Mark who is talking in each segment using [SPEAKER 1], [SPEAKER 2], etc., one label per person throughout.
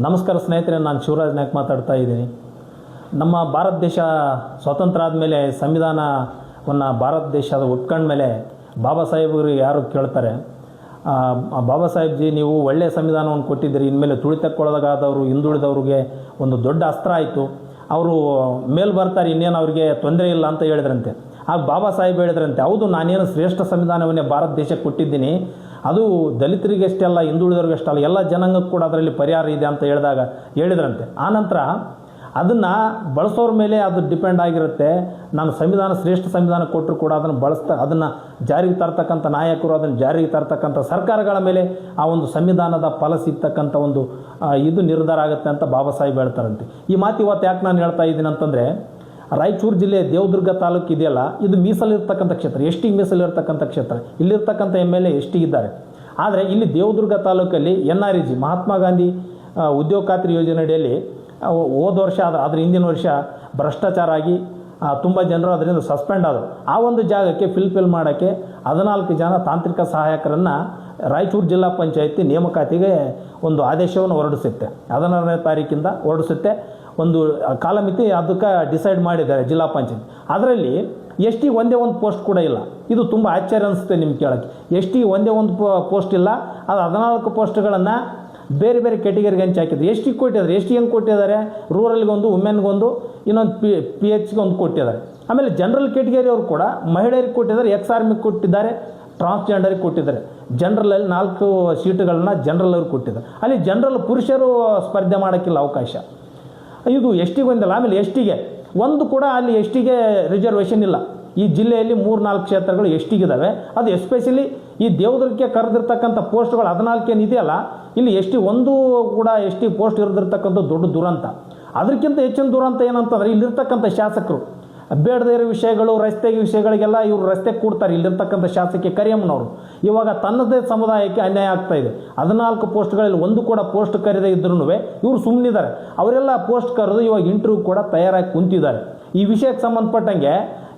[SPEAKER 1] ನಮಸ್ಕಾರ ಸ್ನೇಹಿತರೆ, ನಾನು ಶಿವರಾಜ್ ನಾಯ್ಕ್ ಮಾತಾಡ್ತಾ ಇದ್ದೀನಿ. ನಮ್ಮ ಭಾರತ ದೇಶ ಸ್ವತಂತ್ರ ಆದಮೇಲೆ ಸಂವಿಧಾನವನ್ನು ಭಾರತ ದೇಶದ ಒಪ್ಕೊಂಡ ಮೇಲೆ ಬಾಬಾ ಸಾಹೇಬ್ರು ಯಾರು ಕೇಳ್ತಾರೆ ಬಾಬಾ ಸಾಹೇಬ್ಜಿ, ನೀವು ಒಳ್ಳೆಯ ಸಂವಿಧಾನವನ್ನು ಕೊಟ್ಟಿದ್ದೀರಿ, ಇನ್ಮೇಲೆ ತುಳಿತಕ್ಕೊಳಗಾದವರು ಹಿಂದುಳಿದವ್ರಿಗೆ ಒಂದು ದೊಡ್ಡ ಅಸ್ತ್ರ ಆಯಿತು. ಅವರು ಮೇಲೆ ಬರ್ತಾರೆ, ಇನ್ನೇನು ಅವರಿಗೆ ತೊಂದರೆ ಇಲ್ಲ ಅಂತ ಹೇಳಿದ್ರಂತೆ. ಆಗ ಬಾಬಾ ಸಾಹೇಬ್ ಹೇಳಿದ್ರಂತೆ, ಹೌದು, ನಾನೇನು ಶ್ರೇಷ್ಠ ಸಂವಿಧಾನವನ್ನೇ ಭಾರತ ದೇಶಕ್ಕೆ ಕೊಟ್ಟಿದ್ದೀನಿ. ಅದು ದಲಿತರಿಗೆ ಅಷ್ಟೇ ಅಲ್ಲ ಹಿಂದುಳಿದವ್ರಿಗೆ ಅಷ್ಟೇ ಅಲ್ಲ ಎಲ್ಲ ಜನಾಂಗಕ್ಕೂ ಕೂಡ ಅದರಲ್ಲಿ ಪರಿಹಾರ ಇದೆ ಅಂತ ಹೇಳಿದಾಗ ಹೇಳಿದ್ರಂತೆ. ಆನಂತರ ಅದನ್ನು ಬಳಸೋರ ಮೇಲೆ ಅದು ಡಿಪೆಂಡ್ ಆಗಿರುತ್ತೆ. ನಾನು ಸಂವಿಧಾನ, ಶ್ರೇಷ್ಠ ಸಂವಿಧಾನ ಕೊಟ್ಟರು ಕೂಡ ಅದನ್ನು ಬಳಸ್ತಾ, ಅದನ್ನು ಜಾರಿಗೆ ತರ್ತಕ್ಕಂಥ ನಾಯಕರು, ಅದನ್ನು ಜಾರಿಗೆ ತರ್ತಕ್ಕಂಥ ಸರ್ಕಾರಗಳ ಮೇಲೆ ಆ ಒಂದು ಸಂವಿಧಾನದ ಫಲ ಸಿಗ್ತಕ್ಕಂಥ ಒಂದು ಇದು ನಿರ್ಧಾರ ಆಗುತ್ತೆ ಅಂತ ಬಾಬಾ ಸಾಹೇಬ್ ಹೇಳ್ತಾರಂತೆ. ಈ ಮಾತು ಇವತ್ತು ಯಾಕೆ ನಾನು ಹೇಳ್ತಾ ಇದ್ದೀನಿ ಅಂತಂದರೆ ರಾಯಚೂರು ಜಿಲ್ಲೆ ದೇವದುರ್ಗ ತಾಲೂಕು ಇದೆಯಲ್ಲ ಇದು ಮೀಸಲಿರ್ತಕ್ಕಂಥ ಕ್ಷೇತ್ರ ಎಷ್ಟಿ ಮೀಸಲಿರ್ತಕ್ಕಂಥ ಕ್ಷೇತ್ರ. ಇಲ್ಲಿರ್ತಕ್ಕಂಥ ಎಂ ಎಲ್ ಎ ಎಷ್ಟಿ ಇದ್ದಾರೆ. ಆದರೆ ಇಲ್ಲಿ ದೇವದುರ್ಗ ತಾಲೂಕಲ್ಲಿ N R E G Mahatma Gandhi ಉದ್ಯೋಗ ಖಾತ್ರಿ ಯೋಜನೆ ಅಡಿಯಲ್ಲಿ ಆ, ಹೋದ ವರ್ಷ ಆದರೆ ಅದ್ರ ಹಿಂದಿನ ವರ್ಷ ಭ್ರಷ್ಟಾಚಾರ ಆಗಿ ತುಂಬ ಜನರು ಅದರಿಂದ ಸಸ್ಪೆಂಡ್ ಆದರು. ಆ ಒಂದು ಜಾಗಕ್ಕೆ ಫಿಲ್ಫಿಲ್ ಮಾಡೋಕ್ಕೆ ಹದಿನಾಲ್ಕು ಜನ ತಾಂತ್ರಿಕ ಸಹಾಯಕರನ್ನು ರಾಯಚೂರು ಜಿಲ್ಲಾ ಪಂಚಾಯತಿ ನೇಮಕಾತಿಗೆ ಒಂದು ಆದೇಶವನ್ನು ಹೊರಡಿಸುತ್ತೆ. ಹದಿನಾರನೇ ತಾರೀಕಿಂದ ಹೊರಡಿಸುತ್ತೆ. ಒಂದು ಕಾಲಮಿತಿ ಅದಕ್ಕೆ ಡಿಸೈಡ್ ಮಾಡಿದ್ದಾರೆ ಜಿಲ್ಲಾ ಪಂಚಾಯತ್. ಅದರಲ್ಲಿ ಎಸ್ ಟಿ ಒಂದೇ ಒಂದು ಪೋಸ್ಟ್ ಕೂಡ ಇಲ್ಲ. ಇದು ತುಂಬ ಆಶ್ಚರ್ಯ ಅನಿಸುತ್ತೆ ನಿಮ್ಗೆ ಕೇಳೋಕ್ಕೆ. ಎಸ್ ಟಿ ಒಂದೇ ಒಂದು ಪೋಸ್ಟ್ ಇಲ್ಲ. ಅದು ಹದಿನಾಲ್ಕು ಪೋಸ್ಟ್ಗಳನ್ನು ಬೇರೆ ಬೇರೆ ಕೆಟಗರಿಗೆ ಹಂಚಿ ಹಾಕಿದ್ರು. ಎಷ್ಟು ಕೊಟ್ಟಿದ್ದಾರೆ. ಎಷ್ಟು ಹೆಂಗೆ ಕೊಟ್ಟಿದ್ದಾರೆ? ರೂರಲ್ಗೊಂದು ವುಮೆನ್ಗೊಂದು ಇನ್ನೊಂದು ಪಿ ಪಿ ಎಚ್ಗೆ ಒಂದು ಕೊಟ್ಟಿದ್ದಾರೆ. ಆಮೇಲೆ ಜನರಲ್ ಕೆಟಗರಿ ಅವರು ಕೂಡ ಮಹಿಳೆಯರಿಗೆ ಕೊಟ್ಟಿದ್ದಾರೆ ಎಕ್ಸ್ ಆರ್ಮಿಗೆ ಕೊಟ್ಟಿದ್ದಾರೆ ಟ್ರಾನ್ಸ್ಜೆಂಡರಿಗೆ ಕೊಟ್ಟಿದ್ದಾರೆ. ಜನರಲಲ್ಲಿ ನಾಲ್ಕು ಸೀಟುಗಳನ್ನ ಜನರಲ್ ಅವ್ರಿಗೆ ಕೊಟ್ಟಿದ್ದಾರೆ. ಅಲ್ಲಿ ಜನರಲ್ ಪುರುಷರು ಸ್ಪರ್ಧೆ ಮಾಡೋಕ್ಕಿಲ್ಲ ಅವಕಾಶ. ಇದು ಎಸ್ ಟಿಗೆ ಬಂದಿಲ್ಲ ಆಮೇಲೆ ಎಸ್ ಟಿಗೆ ಒಂದು ಕೂಡ ಅಲ್ಲಿ ಎಸ್ ಟಿಗೆ ರಿಸರ್ವೇಷನ್ ಇಲ್ಲ. ಈ ಜಿಲ್ಲೆಯಲ್ಲಿ ಮೂರು ನಾಲ್ಕು ಕ್ಷೇತ್ರಗಳು ಎಸ್ ಟಿಗಿದ್ದಾವೆ ಅದು ಎಸ್ಪೆಷಲಿ ಈ ದೇವದುರ್ಗಕ್ಕೆ ಕರೆದಿರ್ತಕ್ಕಂಥ ಪೋಸ್ಟ್ಗಳು ಹದಿನಾಲ್ಕೇನು ಇದೆಯಲ್ಲ ಇಲ್ಲಿ ಎಸ್ ಟಿ ಒಂದು ಕೂಡ ಎಸ್ ಟಿ ಪೋಸ್ಟ್ ಇರದಿರ್ತಕ್ಕಂಥ ದೊಡ್ಡ ದುರಂತ. ಅದಕ್ಕಿಂತ ಹೆಚ್ಚಿನ ದುರಂತ ಏನಂತಂದರೆ, ಇಲ್ಲಿರ್ತಕ್ಕಂಥ ಶಾಸಕರು. ಬೇಡದೇ ಇರೋ ವಿಷಯಗಳು ರಸ್ತೆ ವಿಷಯಗಳಿಗೆಲ್ಲ ಇವರು ರಸ್ತೆ ಕೂಡ್ತಾರೆ. ಇಲ್ಲಿರ್ತಕ್ಕಂಥ ಶಾಸಕಿ ಕರಿಯಮ್ಮನವರು. ಇವಾಗ ತನ್ನದೇ ಸಮುದಾಯಕ್ಕೆ ಅನ್ಯಾಯ ಆಗ್ತಾ ಇದೆ. ಹದಿನಾಲ್ಕು ಪೋಸ್ಟ್ಗಳಲ್ಲಿ ಒಂದು ಕೂಡ ಪೋಸ್ಟ್ ಕರೆದೇ ಇದ್ರೂ ಇವರು ಸುಮ್ಮನಿದ್ದಾರೆ ಅವರೆಲ್ಲ ಪೋಸ್ಟ್ ಕರೆದು ಇವಾಗ ಇಂಟರ್ವ್ಯೂ ಕೂಡ ತಯಾರಾಗಿ ಕುಂತಿದ್ದಾರೆ. ಈ ವಿಷಯಕ್ಕೆ ಸಂಬಂಧಪಟ್ಟಂಗೆ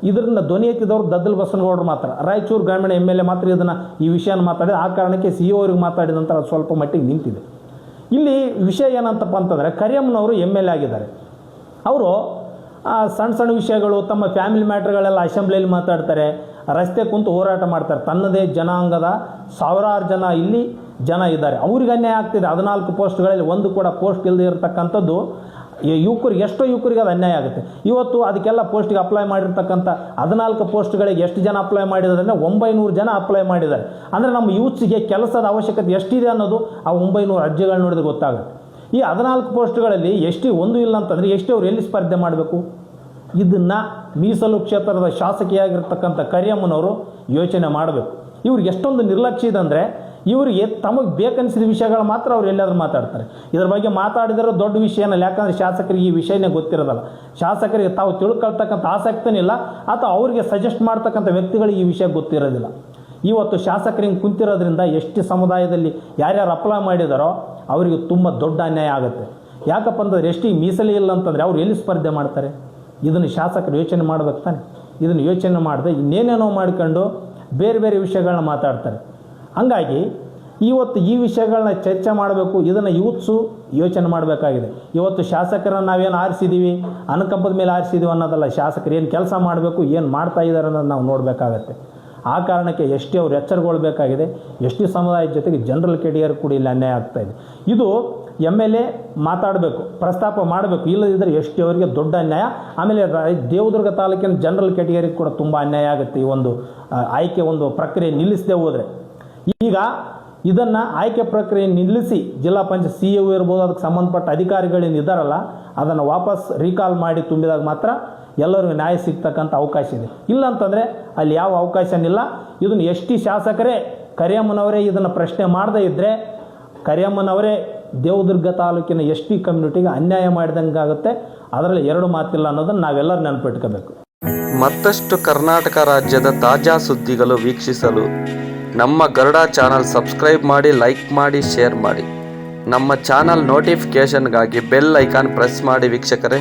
[SPEAKER 1] ಇದರಿಂದ ಧ್ವನಿ ಎತ್ತಿದವರು ದದ್ದಲ್ ಬಸನಗೌಡರು ಮಾತ್ರ. ರಾಯಚೂರು ಗ್ರಾಮೀಣ ಎಂ ಎಲ್ ಮಾತ್ರ ಇದನ್ನು ಈ ವಿಷಯನ ಮಾತಾಡಿದ. ಆ ಕಾರಣಕ್ಕೆ ಸಿ ಅವ್ರಿಗೆ ಮಾತಾಡಿದ ನಂತರ ಸ್ವಲ್ಪ ಮಟ್ಟಿಗೆ ನಿಂತಿದೆ. ಇಲ್ಲಿ ವಿಷಯ ಏನಂತಪ್ಪ ಅಂತಂದರೆ ಕರಿಯಮ್ಮನವರು ಎಂ ಎಲ್ ಎ ಆಗಿದ್ದಾರೆ. ಅವರು ಸಣ್ಣ ಸಣ್ಣ ವಿಷಯಗಳು ತಮ್ಮ ಫ್ಯಾಮಿಲಿ ಮ್ಯಾಟ್ರ್ಗಳೆಲ್ಲ ಅಸೆಂಬ್ಲಿಯಲ್ಲಿ ಮಾತಾಡ್ತಾರೆ. ರಸ್ತೆ ಕುಂತು ಹೋರಾಟ ಮಾಡ್ತಾರೆ. ತನ್ನದೇ ಜನಾಂಗದ ಸಾವಿರಾರು ಜನ ಇಲ್ಲಿ ಜನ ಇದ್ದಾರೆ. ಅವ್ರಿಗೆ ಅನ್ಯಾಯ ಆಗ್ತಿದೆ. ಹದಿನಾಲ್ಕು ಪೋಸ್ಟ್ಗಳಲ್ಲಿ ಒಂದು ಕೂಡ ಪೋಸ್ಟ್ ಇಲ್ಲದೆ ಇರತಕ್ಕಂಥದ್ದು ಯುವಕರು ಯುವಕರಿಗೆ ಎಷ್ಟೋ ಯುವಕರಿಗೆ ಅದು ಅನ್ಯಾಯ ಆಗುತ್ತೆ. ಇವತ್ತು ಅದಕ್ಕೆಲ್ಲ ಪೋಸ್ಟಿಗೆ ಅಪ್ಲೈ ಮಾಡಿರ್ತಕ್ಕಂಥ ಹದಿನಾಲ್ಕು ಪೋಸ್ಟ್ಗಳಿಗೆ ಎಷ್ಟು ಜನ ಅಪ್ಲೈ ಮಾಡಿದ್ದಾರೆ ಅಂದರೆ ಒಂಬೈನೂರು ಜನ ಅಪ್ಲೈ ಮಾಡಿದ್ದಾರೆ. ಅಂದರೆ ನಮ್ಮ ಯೂತ್ಸಿಗೆ ಕೆಲಸದ ಅವಶ್ಯಕತೆ ಎಷ್ಟಿದೆ ಅನ್ನೋದು ಆ ಒಂಬೈನೂರು ಅರ್ಜಿಗಳು ನೋಡಿದ್ರೆ ಗೊತ್ತಾಗುತ್ತೆ. ಈ ಹದಿನಾಲ್ಕು ಪೋಸ್ಟ್ಗಳಲ್ಲಿ ಎಷ್ಟು ಒಂದು ಇಲ್ಲ ಅಂತಂದರೆ ಎಷ್ಟು ಅವ್ರು ಎಲ್ಲಿ ಸ್ಪರ್ಧೆ ಮಾಡಬೇಕು? ಇದನ್ನು ಮೀಸಲು ಕ್ಷೇತ್ರದ ಶಾಸಕಿಯಾಗಿರ್ತಕ್ಕಂಥ ಕರಿಯಮ್ಮನವರು ಯೋಚನೆ ಮಾಡಬೇಕು. ಇವ್ರು ಎಷ್ಟೊಂದು ನಿರ್ಲಕ್ಷ್ಯ ಇದೆ ಅಂದರೆ ಇವರಿಗೆ ತಮಗೆ ಬೇಕನ್ಸಿದ ವಿಷಯಗಳು ಮಾತ್ರ ಅವ್ರು ಎಲ್ಲಾದರೂ ಮಾತಾಡ್ತಾರೆ. ಇದ್ರ ಬಗ್ಗೆ ಮಾತಾಡಿದರೂ ದೊಡ್ಡ ವಿಷಯ ವಿಷಯನಲ್ಲ ಯಾಕಂದರೆ ಶಾಸಕರಿಗೆ ಈ ವಿಷಯನೇ ಗೊತ್ತಿರೋದಲ್ಲ. ಶಾಸಕರಿಗೆ ತಾವು ತಿಳ್ಕೊಳ್ತಕ್ಕಂಥ ಆಸಕ್ತಿನಿಲ್ಲ ಅಥವಾ ಅವರಿಗೆ ಸಜೆಸ್ಟ್ ಮಾಡ್ತಕ್ಕಂಥ ವ್ಯಕ್ತಿಗಳಿಗೆ ಈ ವಿಷಯ ಗೊತ್ತಿರೋದಿಲ್ಲ. ಇವತ್ತು ಶಾಸಕರಿಗೆ ಕುಂತಿರೋದ್ರಿಂದ ಎಷ್ಟು ಸಮುದಾಯದಲ್ಲಿ ಯಾರ್ಯಾರು ಅಪ್ಲೈ ಮಾಡಿದಾರೋ ಅವರಿಗೆ ತುಂಬ ದೊಡ್ಡ ಅನ್ಯಾಯ ಆಗುತ್ತೆ. ಯಾಕಪ್ಪ ಅಂತಂದರೆ ಎಷ್ಟು ಮೀಸಲಿ ಇಲ್ಲ ಅಂತಂದರೆ ಅವ್ರು ಎಲ್ಲಿ ಸ್ಪರ್ಧೆ ಮಾಡ್ತಾರೆ? ಇದನ್ನು ಶಾಸಕರು ಯೋಚನೆ ಮಾಡ್ಬೇಕು ತಾನೆ. ಇದನ್ನು ಯೋಚನೆ ಮಾಡದೆ ಇನ್ನೇನೇನೋ ಮಾಡ್ಕೊಂಡು ಬೇರೆ ಬೇರೆ ವಿಷಯಗಳನ್ನ ಮಾತಾಡ್ತಾರೆ. ಹಂಗಾಗಿ ಇವತ್ತು ಈ ವಿಷಯಗಳನ್ನ ಚರ್ಚೆ ಮಾಡಬೇಕು, ಇದನ್ನು ಯೂತ್ಸು ಯೋಚನೆ ಮಾಡಬೇಕಾಗಿದೆ. ಇವತ್ತು ಶಾಸಕರನ್ನು ನಾವೇನು ಆರಿಸಿದ್ದೀವಿ ಅನುಕಂಪದ ಮೇಲೆ ಆರಿಸಿದ್ದೀವಿ ಅನ್ನೋದಲ್ಲ, ಶಾಸಕರು ಏನು ಕೆಲಸ ಮಾಡಬೇಕು, ಏನು ಮಾಡ್ತಾ ಇದ್ದಾರೆ ಅನ್ನೋದು ನಾವು ನೋಡಬೇಕಾಗತ್ತೆ. ಆ ಕಾರಣಕ್ಕೆ ಎಷ್ಟೇ ಅವ್ರು ಎಚ್ಚರಗೊಳ್ಬೇಕಾಗಿದೆ, ಎಷ್ಟು ಸಮುದಾಯದ ಜೊತೆಗೆ ಜನರಲ್ ಕೆಡಿಯರ್ ಕೂಡ ಇಲ್ಲಿ ಅನ್ಯಾಯ ಆಗ್ತಾ ಇದೆ. ಎಂ ಎಲ್ ಎ ಮಾತಾಡಬೇಕು, ಪ್ರಸ್ತಾಪ ಮಾಡಬೇಕು ಇಲ್ಲದಿದ್ದರೆ ಎಷ್ಟು ಅವರಿಗೆ ದೊಡ್ಡ ಅನ್ಯಾಯ. ಆಮೇಲೆ ದೇವದುರ್ಗ ತಾಲೂಕಿನ ಜನರಲ್ ಕೆಟಗರಿಗೆ ಕೂಡ ತುಂಬ ಅನ್ಯಾಯ ಆಗುತ್ತೆ ಈ ಒಂದು ಆಯ್ಕೆ ಒಂದು ಪ್ರಕ್ರಿಯೆ ನಿಲ್ಲಿಸದೆ ಹೋದರೆ. ಈಗ ಇದನ್ನು ಆಯ್ಕೆ ಪ್ರಕ್ರಿಯೆ ನಿಲ್ಲಿಸಿ ಜಿಲ್ಲಾ ಪಂಚಾಯತ್ ಸಿ ಇರ್ಬೋದು, ಅದಕ್ಕೆ ಸಂಬಂಧಪಟ್ಟ ಅಧಿಕಾರಿಗಳೇನು ಇದ್ದಾರಲ್ಲ ಅದನ್ನು ವಾಪಸ್ ರೀಕಾಲ್ ಮಾಡಿ ತುಂಬಿದಾಗ ಮಾತ್ರ ಎಲ್ಲರಿಗೂ ನ್ಯಾಯ ಸಿಗ್ತಕ್ಕಂಥ ಅವಕಾಶ ಇದೆ. ಇಲ್ಲ ಅಂತಂದರೆ ಅಲ್ಲಿ ಯಾವ ಅವಕಾಶನಿಲ್ಲ. ಇದನ್ನು ಎಸ್ ಟಿ ಶಾಸಕರೇ, ಕರಿಯಮ್ಮನವರೇ ಇದನ್ನು ಪ್ರಶ್ನೆ ಮಾಡದೇ ಇದ್ದರೆ ಕರಿಯಮ್ಮನವರೇ ದೇವದುರ್ಗ ತಾಲೂಕಿನ ಎಸ್ ಟಿ ಕಮ್ಯುನಿಟಿಗೆ ಅನ್ಯಾಯ ಮಾಡಿದಂಗೆ ಆಗುತ್ತೆ. ಅದರಲ್ಲಿ ಎರಡು ಮಾತಿಲ್ಲ ಅನ್ನೋದನ್ನು ನಾವೆಲ್ಲರೂ ನೆನಪಿಟ್ಕೋಬೇಕು.
[SPEAKER 2] ಮತ್ತಷ್ಟು ಕರ್ನಾಟಕ ರಾಜ್ಯದ ತಾಜಾ ಸುದ್ದಿಗಳು ವೀಕ್ಷಿಸಲು ನಮ್ಮ ಗರುಡ ಚಾನಲ್ ಸಬ್ಸ್ಕ್ರೈಬ್ ಮಾಡಿ, ಲೈಕ್ ಮಾಡಿ, ಶೇರ್ ಮಾಡಿ. ನಮ್ಮ ಚಾನಲ್ ನೋಟಿಫಿಕೇಷನ್ಗಾಗಿ ಬೆಲ್ ಐಕಾನ್ ಪ್ರೆಸ್ ಮಾಡಿ ವೀಕ್ಷಕರೇ.